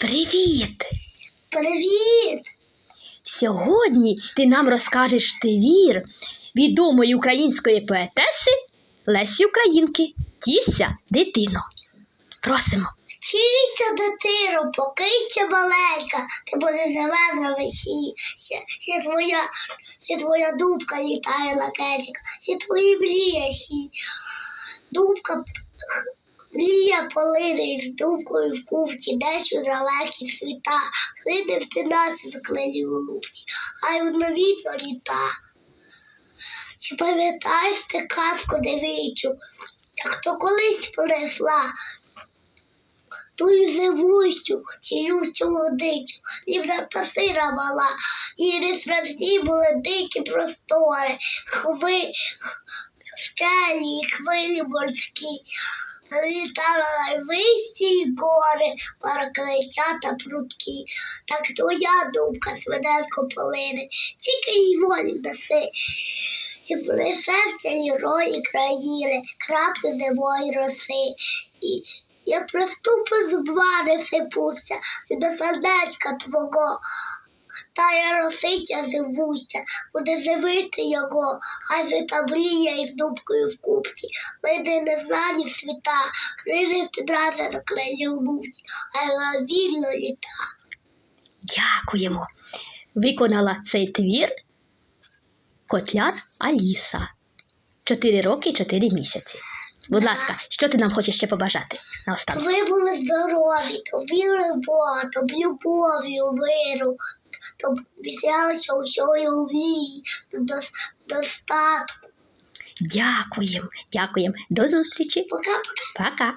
Привіт! Привіт! Сьогодні ти нам розкажеш твір відомої української поетеси Лесі Українки. Тісся, дитино. Просимо. Вчися, дитино, поки ще маленька, ти буде зелена весі. Ще, ще твоя, ще твоя дубка літає на кетика, ще твої мрії сі. Дубка мрія полине з дубкою в купці, десь у далекі світа, хлине в тинасі заклені у лупці, а й в нові літа. Чи пам'ятаєш ти казку девичу, як то колись принесла тую зивущу, чиющу водичу, ніби та сира мала, і не справжні були дикі простори, хви, скелі, хвилі морські. Літала найвищі гори, паракличата прудкі, так твоя думка свиненько полине, тільки їй волі даси. І принесеться герої країни, краплі немої роси. І як приступи зубла не сипуться, і до сердечка твого, та я росиця зивуся, буде живити його, хай жита мрія із дубкою в купці, лиди незнані світа, кризи втидрази на в луці, а вільно літа. Дякуємо. Виконала цей твір Котляр Аліса. Чотири роки і чотири місяці. Будь ласка, що ти нам хочеш ще побажати наостанок? Ви були здорові, то віри Бога, то любов'ю, миру, то обіцялися усього в до достатку. Дякуємо, дякуємо. До зустрічі. Пока-пока. Пока.